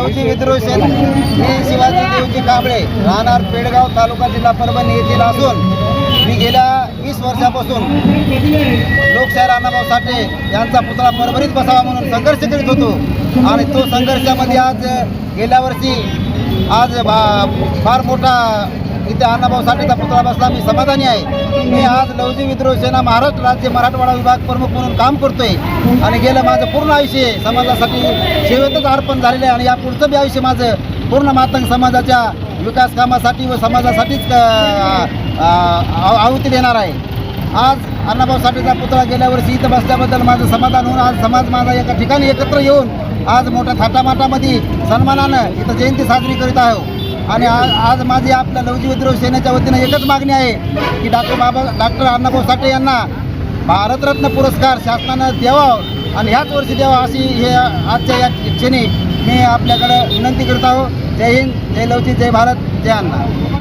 लवजी विद्रोह मी शिवाजी देवजी कांबळे राहणार पेडगाव तालुका जिल्हा परभणी येथील असून मी गेल्या वीस वर्षापासून लोकशाही अण्णाभाऊ साठे यांचा पुतळा परभणीत बसावा म्हणून संघर्ष करीत होतो. आणि तो संघर्षामध्ये आज गेल्या वर्षी आज फार मोठा इथे अण्णाभाऊ साठेचा पुतळा बसला. मी समाधानी आहे. मी आज लवजी विद्रोह सेना महाराष्ट्र राज्य मराठवाडा विभाग प्रमुख म्हणून काम करतोय. आणि गेलं माझं पूर्ण आयुष्य समाजासाठी सेवेतच अर्पण झालेलं आहे. आणि या पुढचं बी आयुष्य माझं पूर्ण मातंग समाजाच्या विकास कामासाठी व समाजासाठीच आहुती देणार आहे. आज अण्णाभाऊ साठेचा पुतळा गेल्या वर्षी इथं बसल्याबद्दल माझं समाधान होऊन आज समाज माझा एका ठिकाणी एकत्र येऊन आज मोठ्या थाटामाटामध्ये सन्मानानं इथं जयंती साजरी करीत आहो आणि आज आज माझी आपल्या लवजी विद्रोह सेनेच्या वतीनं एकच मागणी आहे की डॉक्टर बाबा डॉक्टर अण्णाभाऊ साठे यांना भारतरत्न पुरस्कार शासनानं द्यावा आणि ह्याच वर्षी द्यावा अशी हे आजच्या या क्षणी मी आपल्याकडं विनंती करत आहो. जय हिंद जय लवजी जय भारत जय अण्णा.